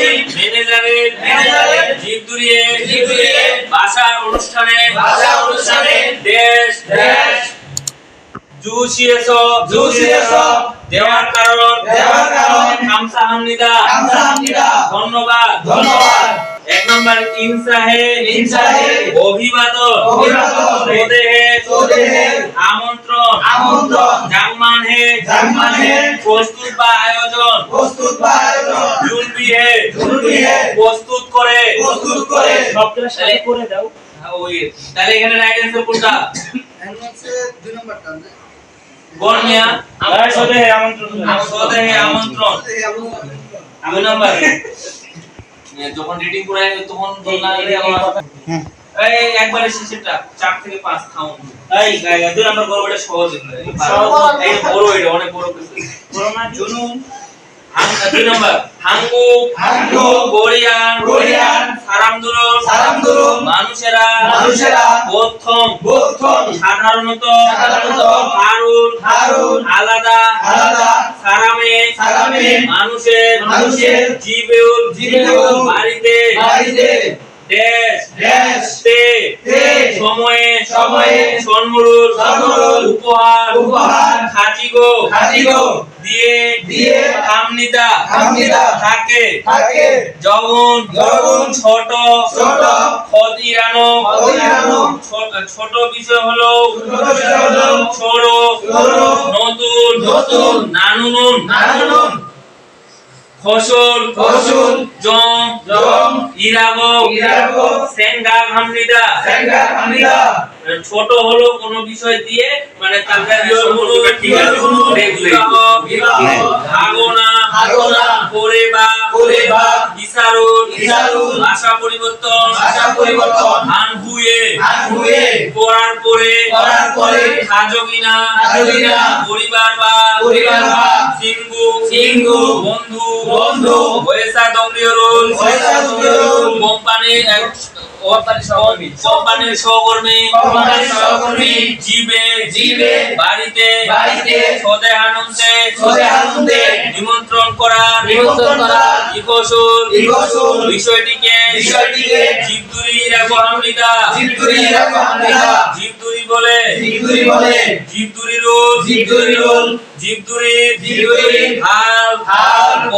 ম্যানেজারের ম্যানেজারের জীবদুরিয়ে জীবদুরিয়ে ভাষার অনুষ্ঠানে দেশ দেশ জুসিয়েছ জুসিয়েছ দেওয়ার কারণ দেওয়ার কারণ খামসা কামসাহামনিদা ধন্যবাদ ধন্যবাদ এক নম্বর ইনসাহে ইনসাহে অভিবাদন অভিবাদন তোদেহে আমন্ত্রণ। আমন্ত্রণ। জাগমান হে জাগমান হে প্রস্তুত বা আয়োজন। প্রস্তুত বা আয়োজন জুলবি হে জুলবি হে প্রস্তুত করে। প্রস্তুত করে। সবটা সাথে করে দাও। ওই তাহলে এখানে রাইট অ্যান্সার কোনটা? দুই নম্বরটা না? গর্মিয়া আমরা সদেহে আমন্ত্রণ সদেহে আমন্ত্রণ। দুই নাম্বার। যখন করে তখন না আমার এই একবারে শেষেরটা চার থেকে পাঁচ খাও। এই দুই নাম্বার বড় বড় সহজ সহজ। এই বড় এটা অনেক বড়। কিছু করোনা জুনুন হাং দুই নাম্বার হাঙ্গু হাঙ্গু, কোরিয়ান কোরিয়ান, সারামদুরো সারামদুরো, মানুষেরা মানুষেরা, প্রথম প্রথম সাধারণত সাধারণত, হারুন হারুন, আলাদা আলাদা, সারামে সারামে, মানুষের মানুষের, জীবেউল জীবেউল, বাড়িতে বাড়িতে, দেশ দেশ, তে তে, সময়ে সময়ে, সন্মরুল সন্মরুল, উপহার উপহার, খাজিগো দিয়ে দিয়ে, থাকে থাকে, যখন যখন, ছোট ছোট, ছোট- বিষয় হলো ছোট, নতুন নতুন, নানুন নানুন, ফসল ফসল, জম জম, ইরাগো ইরাগো, সেঙ্গা হামনিদা সেঙ্গা, হামনিদা ছোট হলো কোন বিষয় দিয়ে মানে তাকে হলো ঠিক আছে, আগোনা আগোনা, পরেবা পরেবা, বিচারুন বিচারুন, ভাষা পরিবর্তন ভাষা পরিবর্তন, হান হুয়ে হাত ধুয়ে, পড়ার পরে পড়ার পরে, খাজকিনা খাজকিনা, পরিবার বা পরিবার বা, সিঙ্গু সিঙ্গু, বন্ধু বন্ধু, ওয়েসা দমরিয়রুল ওয়েসা দমরিয়রুল, কোম্পানি কোম্পানির সহকর্মী। সহকর্মী। জীবে জীবে, বাড়িতে। বাড়িতে, সদে আনন্দে। সদে আনন্দে, নিমন্ত্রণ করা। নিমন্ত্রণ করা, ইকসুল ইকসুল, বিষয়টিকে বিষয়টিকে, জীবদুরি রাখো হামলিদা। জীবদুরি রাখো হামলিদা, জীবদুরি বলে। জীবদুরি বলে, জীবদুরি রোল। জীবদুরি রোল, জীবদুরি জীবদুরি, হাল। হাল,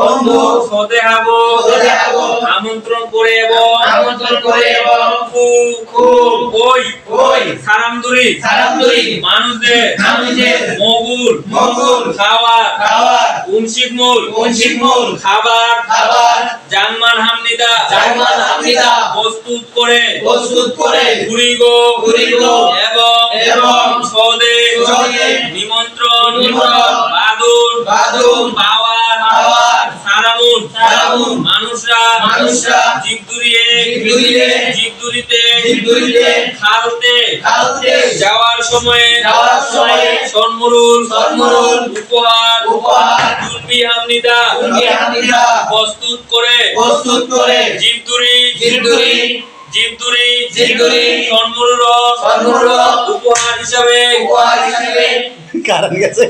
বন্ধু। সদেহাবো সদেহাবো, আমন্ত্রণ করে এবং। আমন্ত্রণ করে এবং। খু খু, ওই ওই, সারামদুরি। সারামদুরি, মানুষদের। মানুষদের, মগুর। মঙ্গল, খাওয়ার। খাওয়ার, উনশিকমুল উনশিকমুল, খাবার। খাবার, জানমান হামনিদা। জার্মান হামনিদা, প্রস্তুত করে। প্রস্তুত করে, ঘুরিগো ঘুরিগো, এবং এবং সদে সদে, নিমন্ত্রণ। নিমন্ত্রণ, মানুষরা মানুষরা, জীবদুরিয়ে জীবদুরিয়ে, জীবদুরিতে জীবদুরিতে, খালতে খালতে, যাওয়ার সময়ে যাওয়ার সময়ে, সন্মরুল সন্মরুল, উপহার উপহার, হামনিদা হামনিদা, প্রস্তুত করে প্রস্তুত করে, জীবদুরি জীবদুরি, জীবদুরি জীবদুরি, সন্মরুল সন্মরুল, উপহার হিসাবে উপহার হিসেবে কারণ গেছে।